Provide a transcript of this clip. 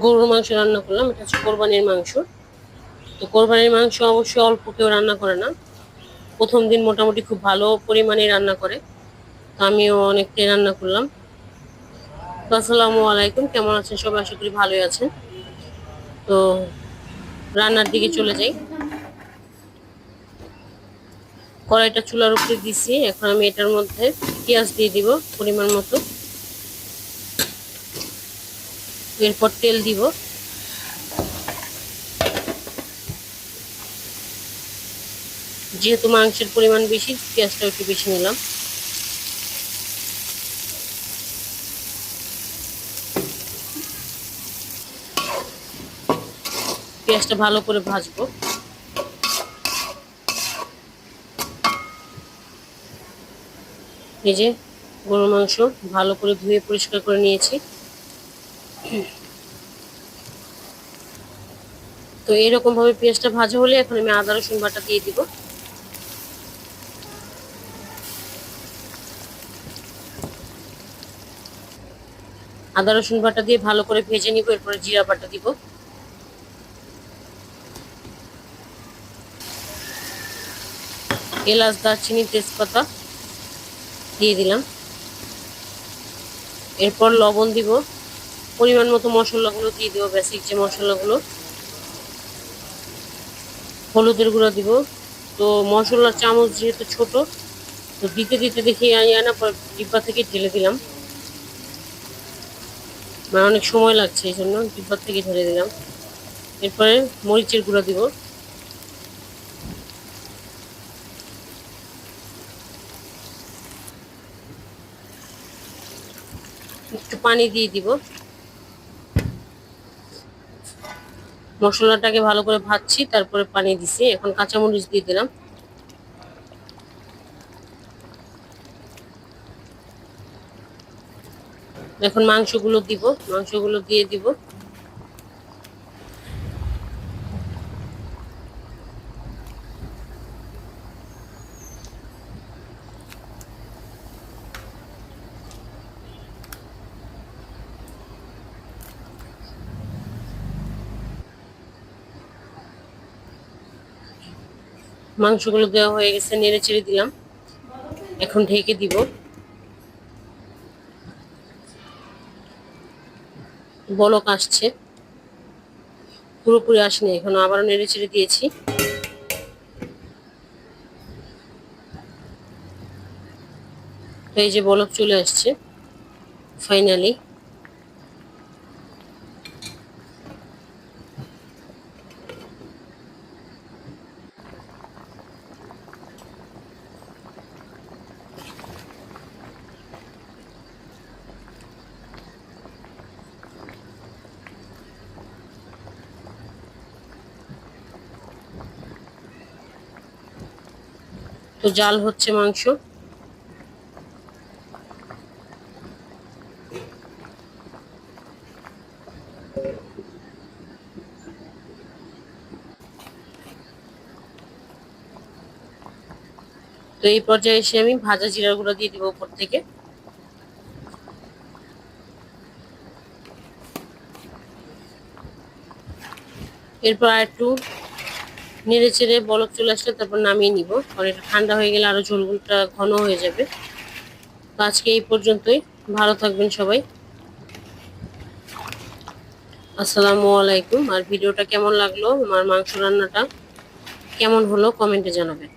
গরুর মাংস রান্না করলাম, এটা হচ্ছে কোরবানির মাংস। তো কোরবানির মাংস অবশ্যই অল্প কেউ রান্না করে না। প্রথম দিন মোটামুটি খুব ভালো পরিমাণে রান্না করে। তো আমিও অনেকটাই রান্না করলাম। তো আসসালামু আলাইকুম, কেমন আছেন সবাই? আশা করি ভালোই আছেন। তো রান্নার দিকে চলে যাই। কড়াইটা চুলার উপরে দিছি। এখন আমি এটার মধ্যে পেঁয়াজ দিয়ে দিব পরিমাণ মতো। এরপর তেল দিব। যেহেতু মাংসের পরিমাণ বেশি পেঁয়াজটা একটু বেশি নিলাম। পেঁয়াজটা ভালো করে ভাজবো। এই যে গরুর মাংস ভালো করে ধুয়ে পরিষ্কার করে নিয়েছি। তো এরকম ভাবে পেঁয়াজটা ভাজা হলে এখন আমি আদা, রসুন বাটা দিয়ে দিব। আদা, রসুন বাটা দিয়ে ভালো করে ভেজে নিব, এরপরে জিরা বাটা দিব। এলাচ, দারচিনি, তেজপাতা দিয়ে দিলাম। এরপর লবণ দিব। পরিমাণ মতো মশলাগুলো দিয়ে দিব বেসিক যে মশলাগুলো। হলুদের গুঁড়ো দিব। তো মশলার চামচ যেহেতু ছোট, তো দিতে দিতে দেখি আনা ডিব্বা থেকে ঢেলে দিলাম। মানে অনেক সময় লাগছে এই জন্য ডিব্বার থেকে ঢেলে দিলাম। এরপরে মরিচের গুঁড়ো দিব। একটু পানি দিয়ে দিব। মশলাটাকে ভালো করে ভাজছি, তারপরে পানি দিছি। এখন কাঁচামরিচ দিয়ে দিলাম। এখন মাংসগুলো দিব, মাংসগুলো দিয়ে দিব। মাংসগুলো দেওয়া হয়ে গেছে, নেড়ে চেড়ে দিলাম। এখন ঢেকে দিব। বলক আসছে। পুরোপুরি আসেনি, এখন আবারও নেড়ে চেড়ে দিয়েছি। এই যে বলক চলে আসছে ফাইনালি তো জাল হচ্ছে মাংস। তো এই পর্যায়ে এসে আমি ভাজা জিরার গুঁড়ো দিয়ে দিব উপর থেকে। এরপর আর একটু নেড়ে চেড়ে বলক চলে আসলে তারপর নামিয়ে নিব। কারণ এটা ঠান্ডা হয়ে গেলে আরও ঝোলগুলটা ঘন হয়ে যাবে। তো আজকে এই পর্যন্তই। ভালো থাকবেন সবাই। আসসালামু আলাইকুম। আর ভিডিওটা কেমন লাগল? আমার মাংস রান্নাটা কেমন হলো? কমেন্টে জানাবেন।